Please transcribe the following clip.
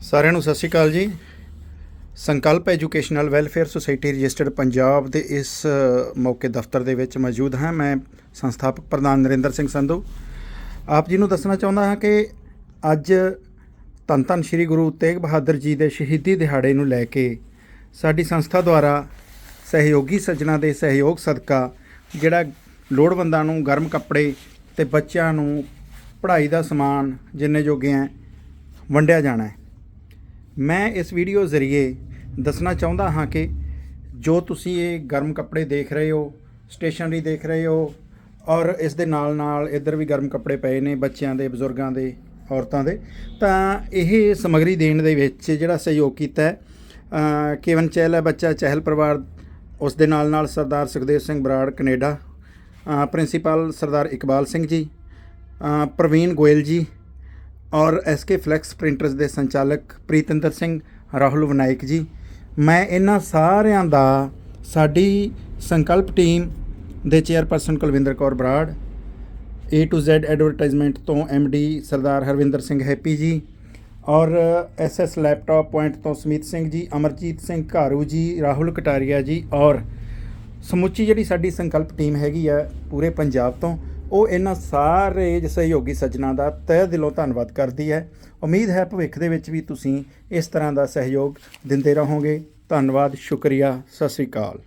ਸਾਰਿਆਂ ਨੂੰ ਸਤਿ Shri Akal ji. Sankalp educational welfare society registered Punjab ਦੇ ਇਸ ਮੌਕੇ ਦਫ਼ਤਰ ਦੇ ਵਿੱਚ ਮੌਜੂਦ ਹਾਂ। ਮੈਂ ਸੰਸਥਾਪਕ ਪ੍ਰਧਾਨ ਨਰਿੰਦਰ ਸਿੰਘ ਸੰਧੂ। ਆਪ ਜੀ ਨੂੰ ਦੱਸਣਾ ਚਾਹੁੰਦਾ ਹਾਂ ਕਿ ਅੱਜ ਧੰਨ ਧੰਨ ਸ੍ਰੀ ਗੁਰੂ ਤੇਗ ਬਹਾਦਰ ਜੀ ਦੇ ਸ਼ਹੀਦੀ ਦਿਹਾੜੇ ਨੂੰ ਲੈ ਕੇ ਸਾਡੀ ਸੰਸਥਾ ਦੁਆਰਾ ਸਹਿਯੋਗੀ ਸੱਜਣਾ ਦੇ ਸਹਿਯੋਗ ਸਦਕਾ ਜਿਹੜਾ ਲੋੜਵੰਦਾਂ ਨੂੰ ਗਰਮ ਕੱਪੜੇ ਤੇ ਬੱਚਿਆਂ ਨੂੰ ਪੜ੍ਹਾਈ ਦਾ ਸਮਾਨ ਜਿੰਨੇ ਜੋਗੇ ਹੈ ਵੰਡਿਆ ਜਾਣਾ ਹੈ। ਮੈਂ ਇਸ ਵੀਡੀਓ ਜ਼ਰੀਏ ਦੱਸਣਾ ਚਾਹੁੰਦਾ ਹਾਂ ਕਿ ਜੋ ਤੁਸੀਂ ਇਹ ਗਰਮ ਕੱਪੜੇ ਦੇਖ ਰਹੇ ਹੋ, ਸਟੇਸ਼ਨਰੀ ਦੇਖ ਰਹੇ ਹੋ, ਔਰ ਇਸ ਦੇ ਨਾਲ ਨਾਲ ਇੱਧਰ ਵੀ ਗਰਮ ਕੱਪੜੇ ਪਏ ਨੇ ਬੱਚਿਆਂ ਦੇ, ਬਜ਼ੁਰਗਾਂ ਦੇ, ਔਰਤਾਂ ਦੇ, ਤਾਂ ਇਹ ਸਮੱਗਰੀ ਦੇਣ ਦੇ ਵਿੱਚ ਜਿਹੜਾ ਸਹਿਯੋਗ ਕੀਤਾ ਹੈ ਕੇਵਨ ਚਹਿਲ ਹੈ ਬੱਚਾ, ਚਹਿਲ ਪਰਿਵਾਰ, ਉਸ ਦੇ ਨਾਲ ਨਾਲ ਸਰਦਾਰ ਸੁਖਦੇਵ ਸਿੰਘ ਬਰਾੜ, ਕੈਨੇਡਾ ਪ੍ਰਿੰਸੀਪਲ ਸਰਦਾਰ ਇਕਬਾਲ ਸਿੰਘ ਜੀ ਪ੍ਰਵੀਨ ਗੋਇਲ ਜੀ ਔਰ ਐਸਕੇ ਫਲੈਕਸ ਪ੍ਰਿੰਟਰਸ ਦੇ ਸੰਚਾਲਕ ਪ੍ਰੀਤਿੰਦਰ ਸਿੰਘ, ਰਾਹੁਲ ਵਿਨਾਇਕ ਜੀ। ਮੈਂ ਇਹਨਾਂ ਸਾਰਿਆਂ ਦਾ ਸਾਡੀ ਸੰਕਲਪ ਟੀਮ ਦੇ chairperson Kulwinder Kaur Brar, A to Z advertisement ਤੋਂ MD ਸਰਦਾਰ ਹਰਵਿੰਦਰ ਸਿੰਘ ਹੈਪੀ ਜੀ ਔਰ SS ਲੈਪਟਾਪ ਪੁਆਇੰਟ ਤੋਂ ਸਮੀਤ ਸਿੰਘ ਜੀ, ਅਮਰਜੀਤ ਸਿੰਘ ਘਾਰੂ ਜੀ, ਰਾਹੁਲ ਕਟਾਰੀਆ ਜੀ ਔਰ ਸਮੁੱਚੀ ਜਿਹੜੀ ਸਾਡੀ ਸੰਕਲਪ ਟੀਮ ਹੈਗੀ ਆ ਪੂਰੇ ਪੰਜਾਬ ਤੋਂ ਉਹ ਇਹਨਾਂ ਸਾਰੇ ਸਹਿਯੋਗੀ ਸੱਜਣਾ ਦਾ ਤਹਿ ਦਿਲੋਂ ਧੰਨਵਾਦ ਕਰਦੀ ਹੈ। ਉਮੀਦ ਹੈ ਭਵਿੱਖ ਦੇ ਵਿੱਚ ਵੀ ਤੁਸੀਂ ਇਸ ਤਰ੍ਹਾਂ ਦਾ ਸਹਿਯੋਗ ਦਿੰਦੇ ਰਹੋਗੇ। ਧੰਨਵਾਦ, ਸ਼ੁਕਰੀਆ, ਸਤਿ ਸ੍ਰੀ ਅਕਾਲ।